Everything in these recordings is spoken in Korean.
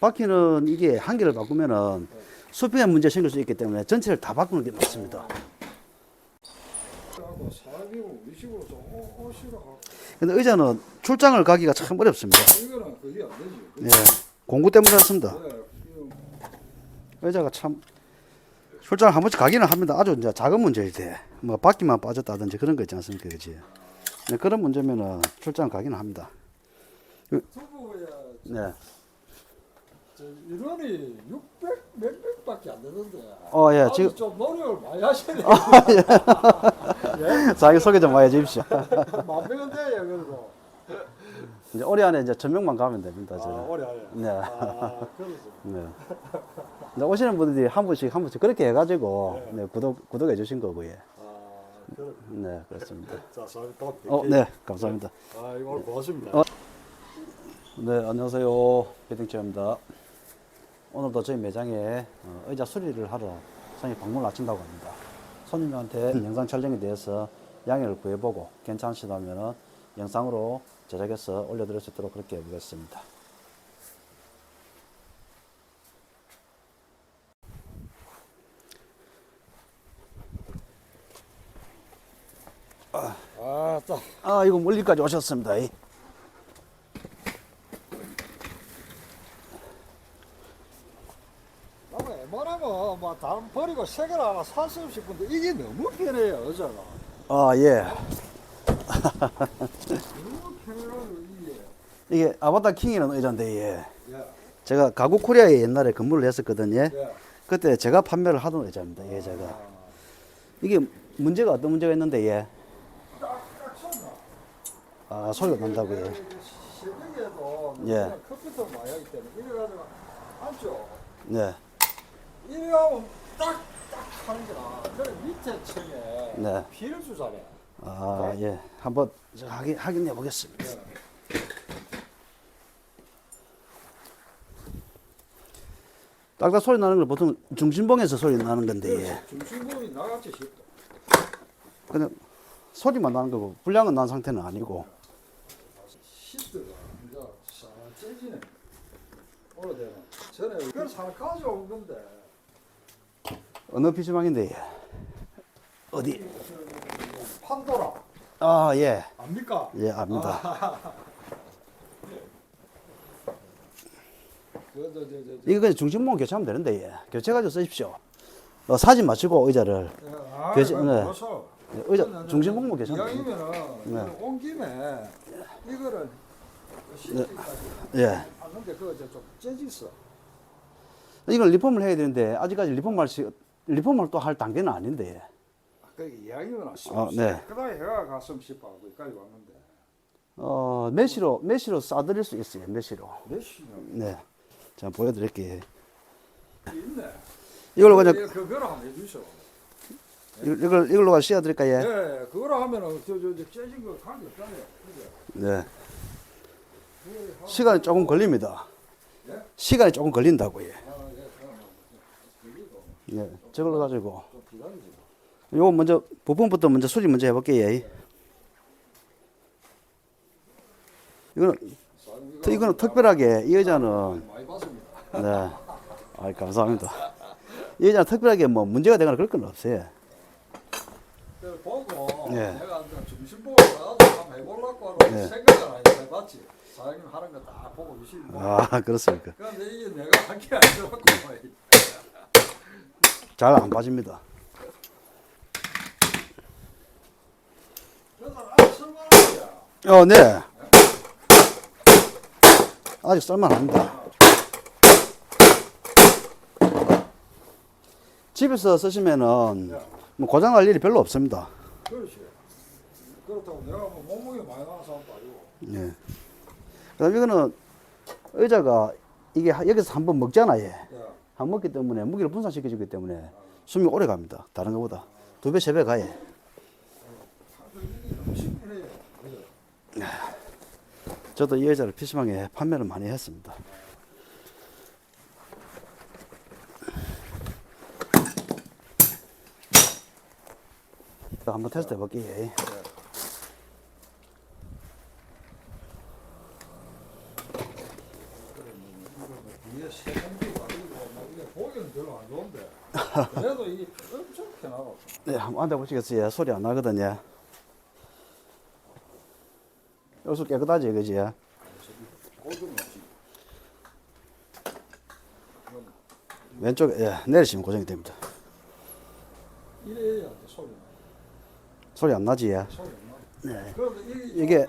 바퀴는 이게 한 개를 바꾸면은 수평에 문제 생길 수 있기 때문에 전체를 다 바꾸는 게 맞습니다. 어, 하고 근데 의자는 출장을 가기가 참 어렵습니다. 예. 공구 때문에 그렇습니다. 네, 이거 의자가 참 출장을 한 번씩 가기는 합니다. 아주 이제 작은 문제일 때, 뭐 바퀴만 빠졌다든지 그런 거 있지 않습니까, 그지? 네, 그런 문제면은 출장 가기는 합니다. 유튜브에 네. 저 인원이 600 몇백밖에 안 되는데. 어, 예, 아주 지금- 좀 노력을 많이 하시네. 자기 소개 좀 많이 해주십시오. 만 명은 돼요 그래도. 이제 올해 안에 이제 전명만 가면 됩니다. 아 저는. 오래 하네. 네. 아 그러죠. 네. 이제 오시는 분들이 한 분씩 한 분씩 그렇게 해가지고 네, 구독 구독해 주신 거고요. 예. 아 그래. 네, 그렇습니다. 자, 사비 또. 어, 네, 감사합니다. 아 이거 오늘 고맙습니다. 어. 네, 안녕하세요. 배딩체입니다. 오늘도 저희 매장에 어, 의자 수리를 하러 손님 방문을 마친다고 합니다. 손님한테 영상 촬영에 대해서 양해를 구해보고 괜찮으시다면 영상으로 제작해서 올려드릴 수 있도록 그렇게 해보겠습니다. 아 딱. 아, 이거 멀리까지 오셨습니다. 이. 나도 웬만하면 뭐 다른 버리고 새 개를 하나 샀으면 싶은데 이게 너무 편해요 의자가. 아, 예. 너무 이게. 이게 아바타 킹이라는 의자인데, 예. 예. 제가 가구 코리아에 옛날에 근무를 했었거든요. 예. 그때 제가 판매를 하던 의자입니다, 이 의자가. 이게 문제가 어떤 문제가 있는데, 예. 딱딱 쏜다. 아, 소리가 난다고요. 새벽에도 예. 컴퓨터 때문에 이래가지고 앉죠. 네. 하면 딱딱 하는 게나. 그래 밑에 층에 네. 피를 주잖아요. 아, 예. 한번 저 확인, 확인해 보겠습니다. 예. 딱딱 소리 나는 걸 보통 중심봉에서 소리 나는 건데, 예. 중심부이 나같이 쉽다. 그냥 소리만 나는 거고, 불량은 난 상태는 아니고. 시트가 이제 싹 째지네. 오래되면. 전에 그걸 사람 가져온 건데. 어느 PC방인데, 예. 어디? 판도라. 아, 예. 압니까? 예, 압니다. 저. 이거 그냥 중심봉 교체하면 되는데, 예. 교체가지고 쓰십시오. 어, 사진 맞추고 의자를. 아, 교체- 네. 네, 의자 중심봉목 괜찮아요. 이왕이면은 네. 온 김에 이거를 시트까지 예. 봤는데 그거 좀 째졌어. 이걸 리폼을 해야 되는데, 아직까지 리폼할 시, 리폼을 또 할 단계는 아닌데, 예. 그 이왕이면 아, 네. 그다음에 해가 갔으면 싶어 여기까지 왔는데 어, 메시로, 메시로 싸드릴 수 있어요, 메시로. 몇 시냐? 네. 자, 보여드릴게요. 있네. 이걸로 그냥, 예, 그거로 한번 해주셔. 이걸, 이걸, 이걸로 씌워드릴까요? 예? 예, 그거로 하면은 저 저 저 째진 거 관계 없잖아요. 네. 하고- 시간이 조금 걸립니다. 예? 시간이 조금 걸린다고요. 아, 예, 여기도 예. 저걸로 가지고. 요거 먼저, 부품부터 먼저 수리 먼저 해볼게요. 예. 이거는, 트- 이거는 특별하게, 이 봤습니다. 네. 아 감사합니다. 이 의자는 특별하게 뭐 문제가 되거나 그럴 건 없어요. 보고 예. 내가 중심보고 한번 해보려고 예. 생각을 안 해봤지. 사장님 하는 거 다 보고 보고. 아, 그렇습니까. 그런데 이게 내가 한게 아니더라고. 잘 안 빠집니다. 어, 네. 아직 쓸만합니다. 집에서 쓰시면은 뭐 고장 날 일이 별로 없습니다. 그렇지. 그렇다고 내가 뭐 몸무게 많이 나는 사람도 아니고. 예. 그다음 이거는 의자가 이게 하- 여기서 한번 먹잖아요. 야, 한번 먹기 때문에 무게를 분산시켜주기 때문에 숨이 오래 갑니다. 다른 것보다 두 배, 세배 심플해요. 그죠? 저도 이 의자를 PC방에 판매를 많이 했습니다. 한번 테스트 해볼게요. 세상기가 이게 보기는 별로 안 좋은데 그래도 이게 엄청 편하고 네, 한번 앉아보시겠어요? 소리 안 나거든요. 여기서 깨끗하지, 그지? 왼쪽에, 예, 내리시면 고정이 됩니다. 이래야 돼 소리 나 소리 안 나지? 예. 소리 안 나. 네. 그런데 이게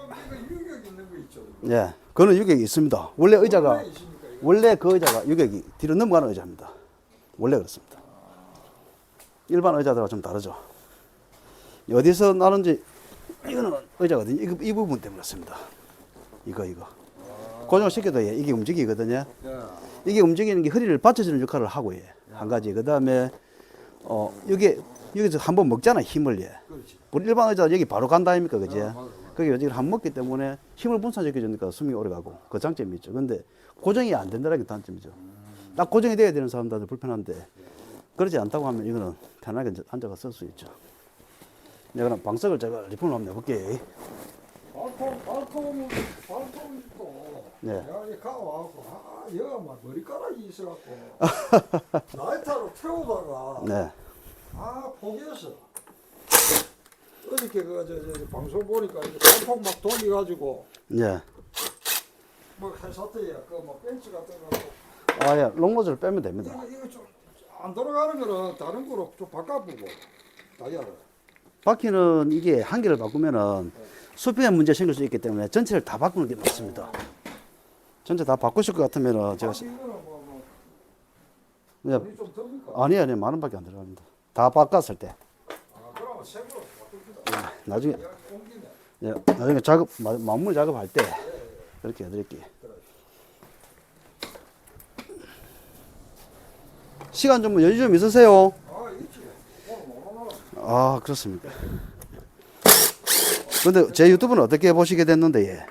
유격 있는 거 있죠. 예, 그거는 유격이 있습니다. 원래 의자가? 원래 그 의자가 유격이 뒤로 넘어가는 의자입니다. 원래 그렇습니다. 일반 의자들과 좀 다르죠. 어디서 나는지, 이거는 의자거든요. 이거, 이 부분 때문에 그렇습니다. 이거, 이거. 고정을 시켜도 예, 이게 움직이거든요. 예. 이게 움직이는 게 허리를 받쳐주는 역할을 하고 예. 한 가지. 그 다음에 어 여기 여기서 한 번 먹잖아 힘을 예. 우리 일반 의자 여기 바로 간다 아닙니까 그지? 그게 여기를 한 먹기 때문에 힘을 분산시켜 주니까 숨이 오래 가고 그 장점이 있죠. 근데 고정이 안 된다는 게 단점이죠. 딱 고정이 돼야 되는 사람들도 불편한데 그러지 않다고 하면 이거는 편하게 앉아가 쓸수 있죠. 내가 그럼 방석을 제가 리폼을 한번 해볼게. 발톱 발톱은 발톱이 또 네. 내가 이 가와갖고 아 여가 막 머리카락이 있어갖고 라이터로 태우다가 네. 아 포기했어. 어저께 그 저 저, 방송 보니까 이제 발톱 막 돌려가지고 예. 뭐 회사 때야 그뭐 벤치 같은 거 아 예. 롱노즈를 빼면 됩니다. 이거 이거 좀안 돌아가는 거는 다른 거로 좀 바꿔보고 다이아를. 바퀴는 이게 한 개를 바꾸면은 수평에 문제 생길 수 있기 때문에 전체를 다 바꾸는 게 맞습니다. 전체 다 바꾸실 것 같으면은 제가 뭐, 듭니까? 아니 아니 만 원밖에 안 들어갑니다. 다 바꿨을 때아 바꿉시다. 나중에. 예, 나중에 작업 마- 마무리 작업할 때 그렇게 해드릴게요. 시간 좀 여유 좀 있으세요. 아 그렇습니까? 근데 제 유튜브는 어떻게 보시게 됐는데 예.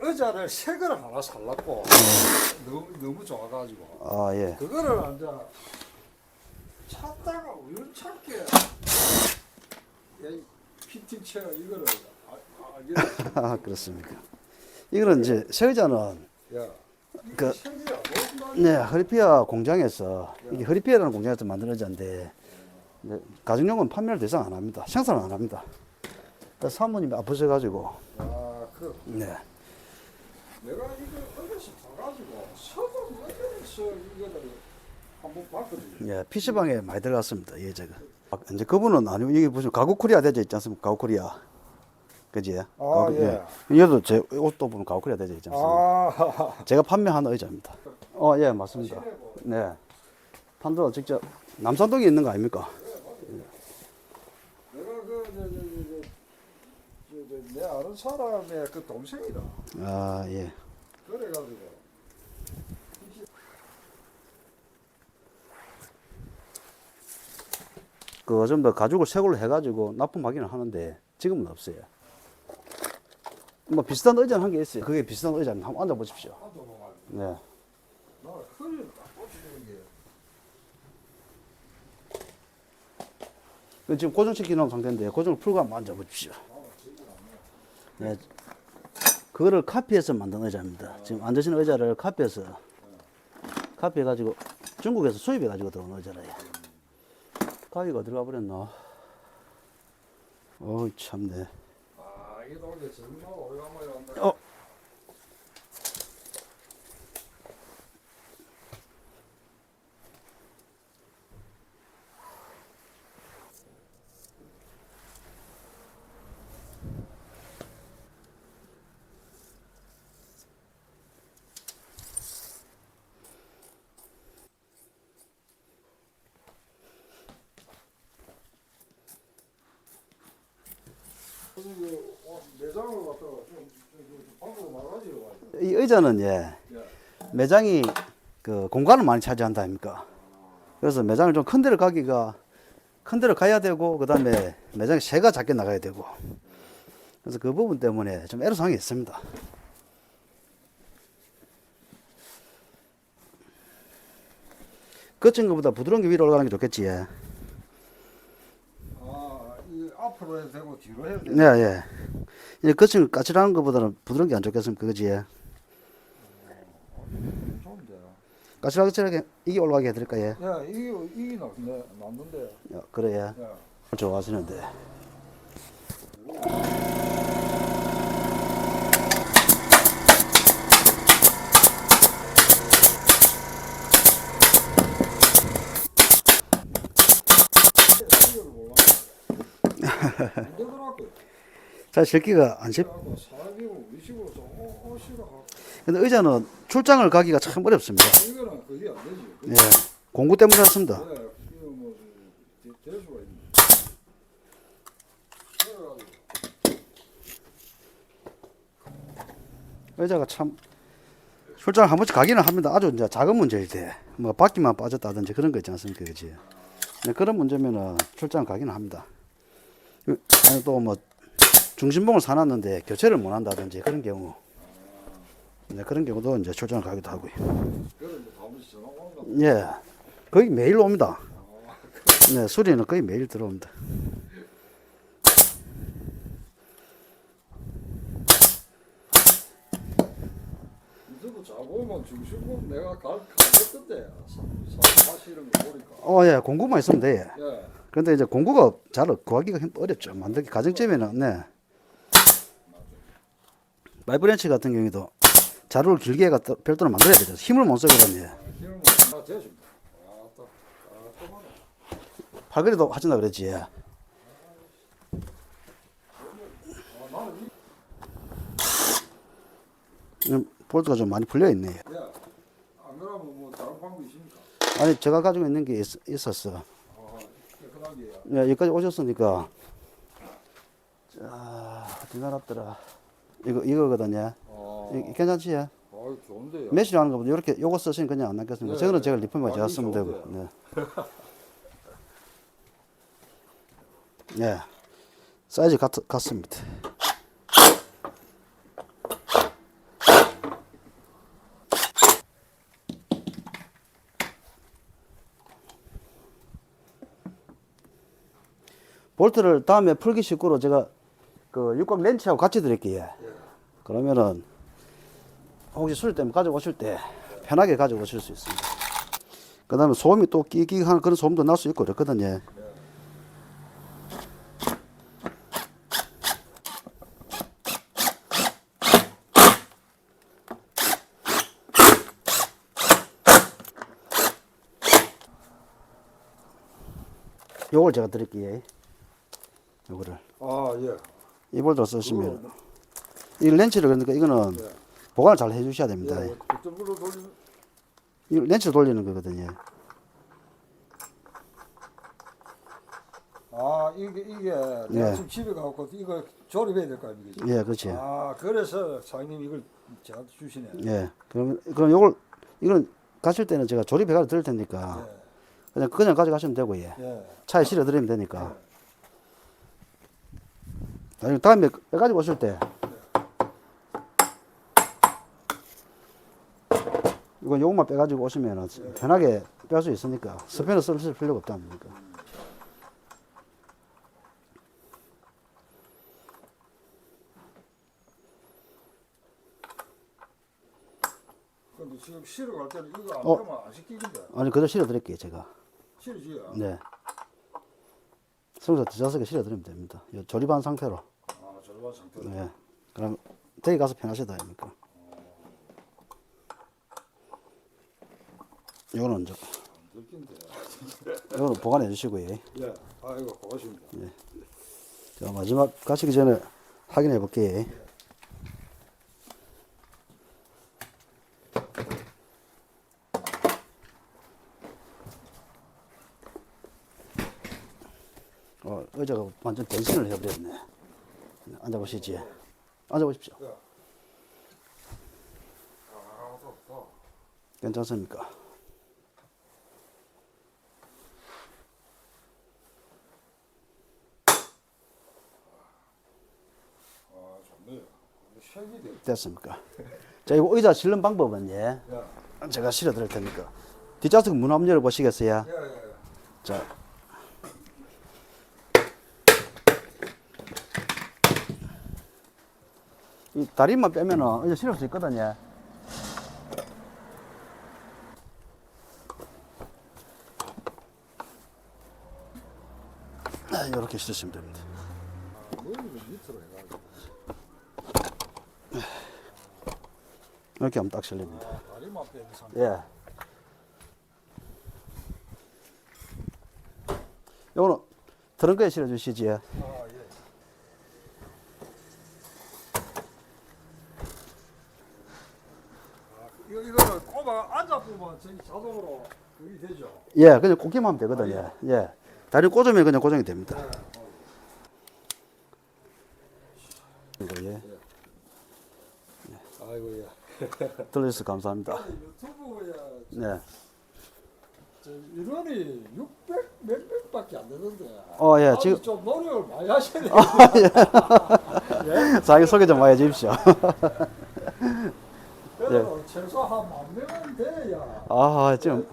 의자를 새 거를 하나 살랐고 너무 너무 좋아가지고 아 예. 그거를 이제 찾다가 우연찮게 이 피팅 체어 이거를 아, 아, 아 그렇습니까? 이거는 이제 새 의자는 야 그- 네, 허리피아 공장에서 이게 허리피아라는 공장에서 만든 의자인데 이제 가정용은 판매를 대상 안 합니다. 생산을 안 합니다. 사모님이 아프셔가지고 야그 네, 내가 이거 어디서 사가지고 서도 어디서 이거를 한번 봤거든요. 예, PC방에 많이 들어갔습니다. 예, 제가. 아, 이제 그분은 아니고 이게 무슨 가구 코리아 되어 있지 않습니까? 가구 코리아. 그지? 가구- 예. 얘도 제 옷도 보면 되어 있지 않습니까? 아 제가 판매하는 의자입니다. 어, 예, 맞습니다. 네. 판도가 직접 남산동에 있는 거 아닙니까? 내가 그저저 저 저 내 아는 사람의 그 동생이다. 아, 예. 그래가지고 그 좀 더 가죽을 새 걸로 해가지고 납품하기는 하는데 지금은 없어요. 뭐 비슷한 의자는 한개 있어요. 그게 비슷한 의자는 한번 앉아보십시오. 네. 지금 고정시켜 놓은 상태인데 고정을 풀고 한번 앉아보십시오. 네. 그거를 카피해서 만든 의자입니다. 지금 앉으시는 의자를 카피해서 카피해가지고 중국에서 수입해가지고 들어온 의자라요. 가위가 들어가 버렸나? 어이 참네. 어. 그 어, 매장을 갔다가 좀, 좀, 좀 밖으로 나가지러 가지고. 이 의자는 예 매장이 그 공간을 많이 차지한다 아닙니까? 그래서 매장을 좀 큰 데를 가기가 큰 데를 가야 되고 그다음에 매장이 새가 작게 나가야 되고 그래서 그 부분 때문에 좀 애로사항이 있습니다. 거친 것보다 부드러운 게 위로 올라가는 게 좋겠지. 예. 아, 이 앞으로 해도 되고 뒤로 해도 돼. 네, 예. 이 거친 거 까칠한 것보다는 부드러운 게 안 좋겠습니까? 그지? 예. 까칠하게 이게 올라가게 해드릴까요? 야, 이게, 이게 나, 네, 맞는데. 야, 그래요. 야. 좋아하시는데. 자, 실기가 안 하고. 근데 의자는 출장을 가기가 참 어렵습니다. 예. 공구 때문에 그렇습니다. 의자가 참 출장을 한 번씩 가기는 합니다. 아주 이제 작은 문제일 때. 뭐 바퀴만 빠졌다든지 그런 거 있지 않습니까? 그지? 네, 그런 문제면은 출장 가기는 합니다. 아니 또뭐 중심봉을 사놨는데 교체를 못 한다든지 그런 경우. 네, 그런 경우도 이제 출장을 가기도 하고요. 예. 거의 매일 옵니다. 네, 수리는 거의 매일 들어옵니다. 이제도 자고면 중심은 내가 갈, 가겠던데. 사, 사실은 거 보니까. 어, 예, 공구만 있으면 돼. 예. 근데 이제 공구가 잘 구하기가 힘- 어렵죠. 만들기 가정점에는 네. 마이브렌치 같은 경우에도 자루를 길게 갖다 별도로 만들어야 되죠. 힘을 못또 하네. 팔걸이도 하신다 그랬지. 볼트가 좀 많이 풀려 있네. 아니 제가 가지고 있는 게 있, 게야. 예, 여기까지 오셨으니까 자 어디 나갔더라. 이거 이거거든요. 아, 이- 괜찮지? 예? 아유, 좋은데요. 매실 하는 거보다 이렇게 요거 쓰시면 그냥 안 남겠습니다. 네, 저거는 네. 제가 리폼만 제가 많이 쓰면 되고. 네. 예. 사이즈 같, 같습니다. 볼트를 다음에 풀기 식구로 제가 그 육각 렌치하고 같이 드릴게요. 그러면은 혹시 수리 때문에 가져오실 때 편하게 가져오실 수 있습니다. 그 다음에 소음이 또 끼끼 하는 그런 소음도 날 수 있고 그렇거든요. 요걸 제가 드릴게요. 요거를. 아, 예. 이 볼도 쓰시면 이 렌치를 그러니까 이거는 네. 보관을 잘 해주셔야 됩니다. 예. 그쪽으로 돌리면, 이 렌치 돌리는 거거든요. 아, 이게, 이게, 예. 내가 지금 집에 가고 이거 조립해야 될 거 아닙니까? 예, 그렇지. 아, 그래서 사장님 이걸 저한테 주시네. 예. 그럼 그럼 요걸 이건 가실 때는 제가 조립해가 드릴 테니까 예. 그냥 그냥 가져가시면 되고 예. 예. 차에 실어 드리면 되니까. 나중에 다음에 빼가지고 오실 때 이건 요것만 빼가지고 오시면 편하게 뺄 수 있으니까 스패너 쓰실 필요가 없다 아닙니까? 근데 지금 실어 갈 때는 이거 안 어. 하면 안 시키는데. 아니 그대로 실어 드릴게요 제가. 실지야. 네. 성서 뒤져서 실어 드리면 됩니다. 요 조립한 상태로. 아, 절반 상태로. 네. 그럼 댁에 가서 편하시다 아닙니까? 요거는 이제. 요거는 보관해 주시고요. 예. 아이고, 고맙습니다. 자, 마지막 가시기 전에 확인해 볼게요. 어, 의자가 완전 변신을 해버렸네. 네, 앉아보시지. 앉아보십시오. 아. 괜찮습니까? 됐습니까? 자, 이거 의자 실는 방법은 예. 제가 실어 드릴 테니까. 뒷좌석 문 한번 열어 보시겠어요? 자. 이 다리만 빼면은 의자 실을 수 있거든요. 네, 이렇게 실으시면 됩니다. 이렇게 하면 딱 실립니다. 예. 요거는 트렁크에 실어 주시지. 아, 예. 아, 이거, 이거를 꼽아 앉아 보면 저기 자동으로 그게 되죠. 예, 그냥 꽂기만 하면 되거든요. 예. 다리 꽂으면 그냥 고정이 됩니다. 이거 예. 아이고, 예. 들려주셔서 감사합니다. 유튜브에 네. 저 인원이 600 몇몇밖에 안 되는데. 어, 예, 아주 지금- 좀 노력을 많이 하셔야 돼요. 자기 소개 좀 많이 해주십시오. 그래도 최소 한 만 명은 돼야. 아, 지금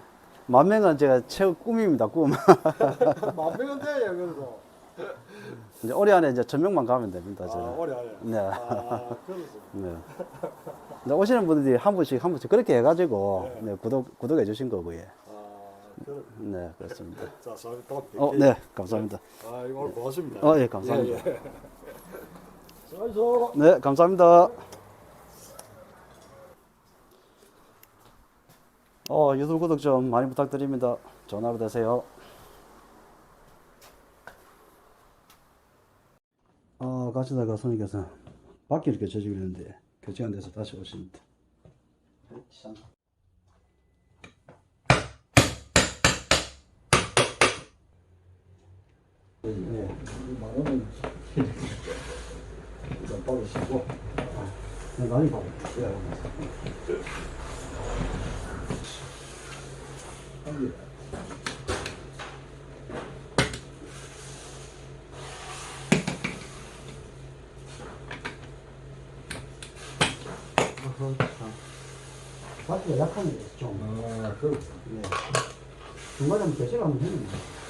만 명은 제가 최고 꿈입니다, 꿈. 만 명은 돼야 그래도. 이제 올해 안에 이제 천 명만 가면 됩니다, 아, 저는. 오래 하네. 네. 아, 그래서. 네. 오시는 분들이 한 분씩 한 분씩 그렇게 해가지고 네, 구독 구독해 주신 거고요. 예. 아, 그래. 네, 그렇습니다. 자, 또. 어, 네, 감사합니다. 아, 이거 오늘 고맙습니다. 어, 예, 감사합니다. 예, 예. 수고하셨어. 네, 감사합니다. 어, 유튜브 구독 좀 많이 부탁드립니다. 좋은 하루 되세요. 아, 가시다가 손님께서 밖에 이렇게 있는데 교체 안 돼서 다시 오십니다. 참. 네. 만 원은 일단 받으시고. 네, 많이 받아요. 한 개. 밖에 약한데 좀. 아, 그, 네. 중간에 교체를 하면 되는데.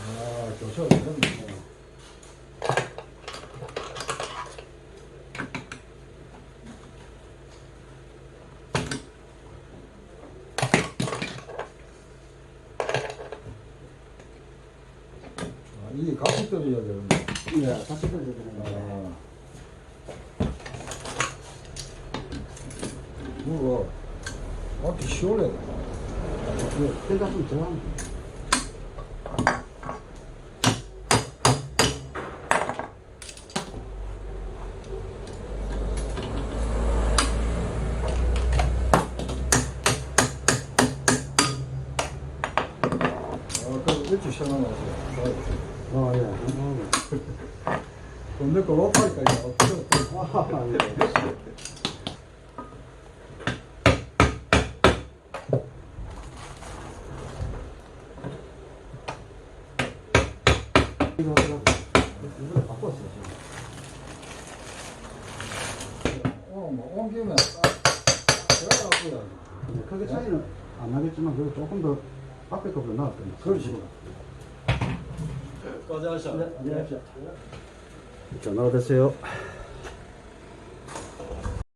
아, 교체가. 아, 이게 같이 떨어져야 되는데. 네, 다시 그래야 되는데. 아. 뭐가, 맞기 시원해. 네, 생각 좀 들어가면 돼요. 아, 그럼 일찍 시원하세요. 아, 예. 어, 근데 그 로타니까 이거 어떻게 아, 예. 이거 이거 이거 바꿨어요. 지금. 어, 뭐 옮기면 제가 갖고야 근데 크게 차이는 안 나겠지만 그래도 조금 더 앞에 거보다 나았던 그렇지. 고생하셨어. 네, 안녕하십시오. 전화가 됐어요.